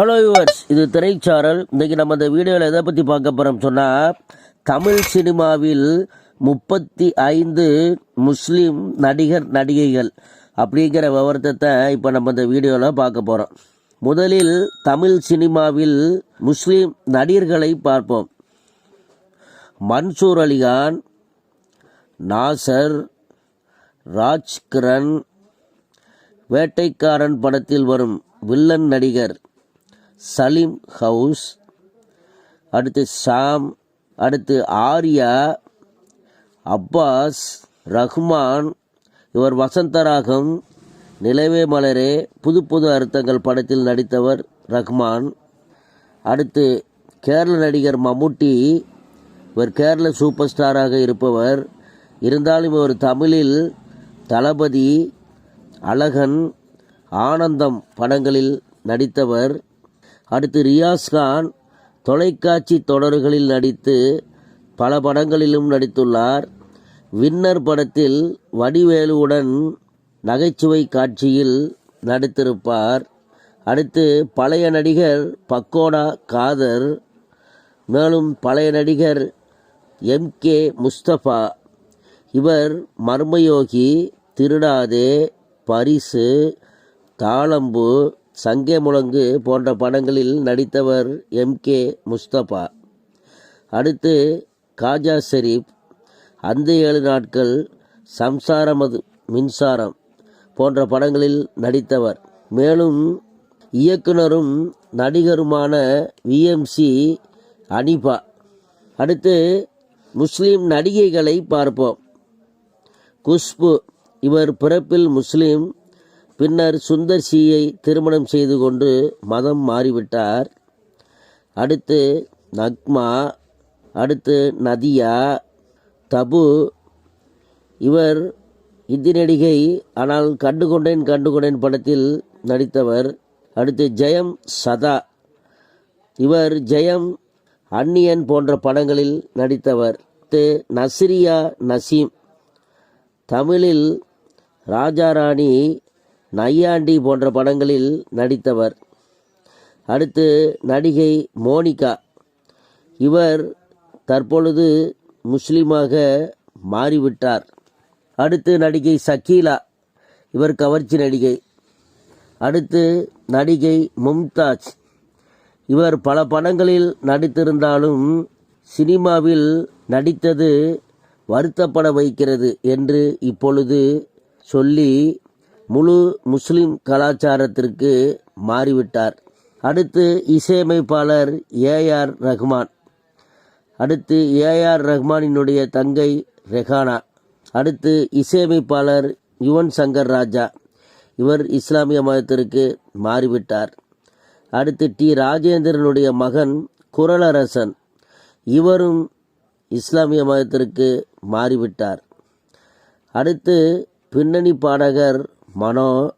Hello yours இது திரைச்சாரல். இன்றைக்கி நம்ம இந்த வீடியோவில் எதை பற்றி பார்க்க போகிறோம் சொன்னால் தமிழ் சினிமாவில் முப்பத்தி ஐந்து முஸ்லீம் நடிகர் நடிகைகள் அப்படிங்கிற விவரத்தை இப்போ நம்ம இந்த வீடியோவில் பார்க்க போகிறோம் முதலில் தமிழ் சினிமாவில் முஸ்லீம் நடிகர்களை பார்ப்போம். மன்சூர் அலிகான் நாசர் ராஜ்கிரண் வேட்டைக்காரன் படத்தில் வரும் வில்லன் நடிகர். சலீம் ஹவுஸ் அடுத்து ஷாம் அடுத்து ஆர்யா அப்பாஸ் ரஹ்மான் இவர் வசந்தராகம் நிலவே மலரே புது புது அர்த்தங்கள் படத்தில் நடித்தவர் ரஹ்மான். அடுத்து கேரள நடிகர் மம்முட்டி இவர் கேரள சூப்பர் ஸ்டாராக இருப்பவர். இருந்தாலும் இவர் தமிழில் தளபதி அழகன் ஆனந்தம் படங்களில் நடித்தவர். அடுத்து ரியாஸ் கான் தொலைக்காட்சி தொடர்களில் நடித்து பல படங்களிலும் நடித்துள்ளார். வின்னர் படத்தில் வடிவேலுவுடன் நகைச்சுவை காட்சியில் நடித்திருப்பார். அடுத்து பழைய நடிகர் பக்கோடா காதர் மேலும் பழைய நடிகர் எம் கே முஸ்தபா இவர் மர்மயோகி திருடாதே பரிசு தாளம்பு சங்கே முழங்கு போன்ற படங்களில் நடித்தவர் எம். கே. முஸ்தபா. அடுத்து காஜா ஷெரீப் அந்த ஏழு நாட்கள் சம்சாரமது மின்சாரம் போன்ற படங்களில் நடித்தவர். மேலும் இயக்குனரும் நடிகருமான விஎம்சி அனிபா. அடுத்து முஸ்லீம் நடிகைகளை பார்ப்போம். குஷ்பு இவர் பிறப்பில் முஸ்லீம். பின்னர் சுந்தர் சியை திருமணம் செய்து கொண்டு மதம் மாறிவிட்டார். அடுத்து நக்மா அடுத்து நதியா தபு. இவர் இந்தி நடிகை ஆனால் கண்டுகொண்டேன் கண்டுகொண்டேன் படத்தில் நடித்தவர். அடுத்து ஜெயம் சதா. இவர் ஜெயம் அன்னியன் போன்ற படங்களில் நடித்தவர். அடுத்து நஸ்ரியா நசீம். தமிழில் ராஜாராணி நையாண்டி போன்ற படங்களில் நடித்தவர். அடுத்து நடிகை மோனிகா. இவர் தற்பொழுது முஸ்லீமாக மாறிவிட்டார். அடுத்து நடிகை சக்கீலா. இவர் கவர்ச்சி நடிகை. அடுத்து நடிகை மும்தாஜ். இவர் பல படங்களில் நடித்திருந்தாலும் சினிமாவில் நடித்தது வருத்தப்பட வைக்கிறது என்று இப்பொழுது சொல்லி முழு முஸ்லிம் கலாச்சாரத்திற்கு மாறிவிட்டார். அடுத்து இசையமைப்பாளர் ஏஆர் ரஹ்மான். அடுத்து ஏஆர் ரஹ்மானினுடைய தங்கை ரெஹானா. அடுத்து இசையமைப்பாளர் யுவன் சங்கர் ராஜா. இவர் இஸ்லாமிய மதத்திற்கு மாறிவிட்டார். அடுத்து டி ராஜேந்திரனுடைய மகன் குரலரசன். இவரும் இஸ்லாமிய மதத்திற்கு மாறிவிட்டார். அடுத்து பின்னணி பாடகர் மனோ.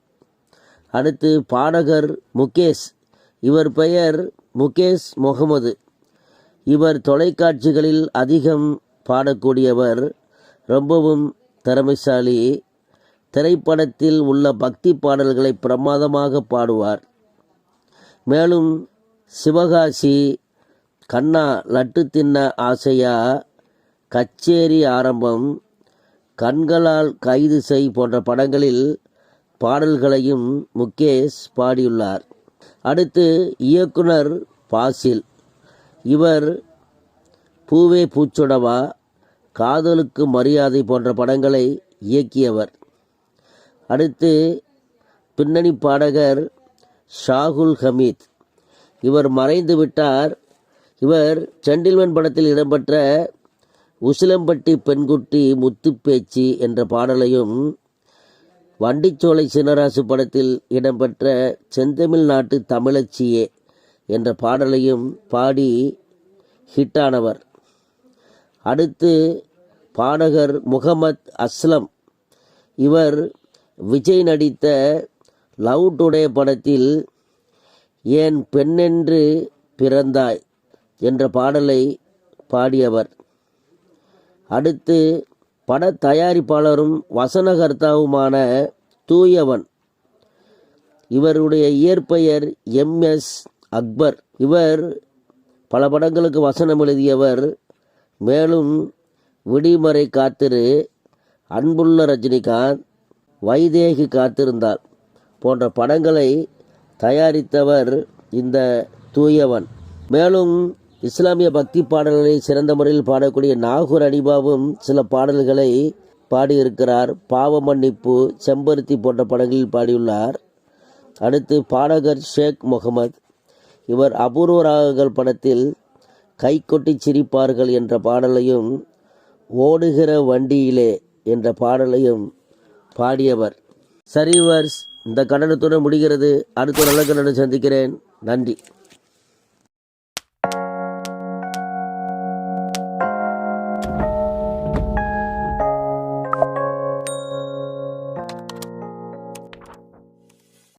அடுத்து பாடகர் முகேஷ். இவர் பெயர் முகேஷ் முகமது. இவர் தொலைக்காட்சிகளில் அதிகம் பாடக்கூடியவர். ரொம்பவும் திறமைசாலி. திரைப்படத்தில் உள்ள பக்தி பாடல்களை பிரமாதமாக பாடுவார். மேலும் சிவகாசி கண்ணா லட்டு தின்ன ஆசையா கச்சேரி ஆரம்பம் கண்களால் கைது செய் போன்ற படங்களில் பாடல்களையும் முகேஷ் பாடியுள்ளார். அடுத்து இயக்குனர் பாசில். இவர் பூவே பூச்சொடவா காதலுக்கு மரியாதை போன்ற படங்களை இயக்கியவர். அடுத்து பின்னணி பாடகர் ஷாகுல் ஹமீத். இவர் மறைந்து விட்டார். இவர் செண்டில்வன் படத்தில் இடம்பெற்ற உசிலம்பட்டி பெண்குட்டி முத்துப்பேச்சு என்ற பாடலையும் வண்டிச்சோலை சின்னராசு படத்தில் இடம்பெற்ற செந்தமிழ் நாட்டு தமிழச்சியே என்ற பாடலையும் பாடி ஹிட்டானவர். அடுத்து பாடகர் முகமத் அஸ்லம். இவர் விஜய் நடித்த லவ் டுடே படத்தில் ஏன் பெண்ணென்று பிறந்தாய் என்ற பாடலை பாடியவர். அடுத்து பட தயாரிப்பாளரும் வசனகர்த்தாவுமான தூயவன். இவருடைய இயற்பெயர் எம்எஸ் அக்பர். இவர் பல படங்களுக்கு வசனம் எழுதியவர். மேலும் விடிமறை காத்திரு அன்புள்ள ரஜினிகாந்த் வைதேகி காத்திருந்தார் போன்ற படங்களை தயாரித்தவர் இந்த தூயவன். மேலும் இஸ்லாமிய பக்தி பாடல்களை சிறந்த முறையில் பாடக்கூடிய நாகூர் அனிபாவும் சில பாடல்களை பாடியிருக்கிறார். பாவ மன்னிப்பு செம்பருத்தி போன்ற படங்களில் பாடியுள்ளார். அடுத்து பாடகர் ஷேக் முகமது. இவர் அபூர்வ ராகங்கள் படத்தில் கை கொட்டி சிரிப்பார்கள் என்ற பாடலையும் ஓடுகிற வண்டியிலே என்ற பாடலையும் பாடியவர். சரிவர்ஸ் இந்த கடனத்துடன் முடிகிறது. அடுத்த நல்ல கண்டனம் சந்திக்கிறேன். நன்றி.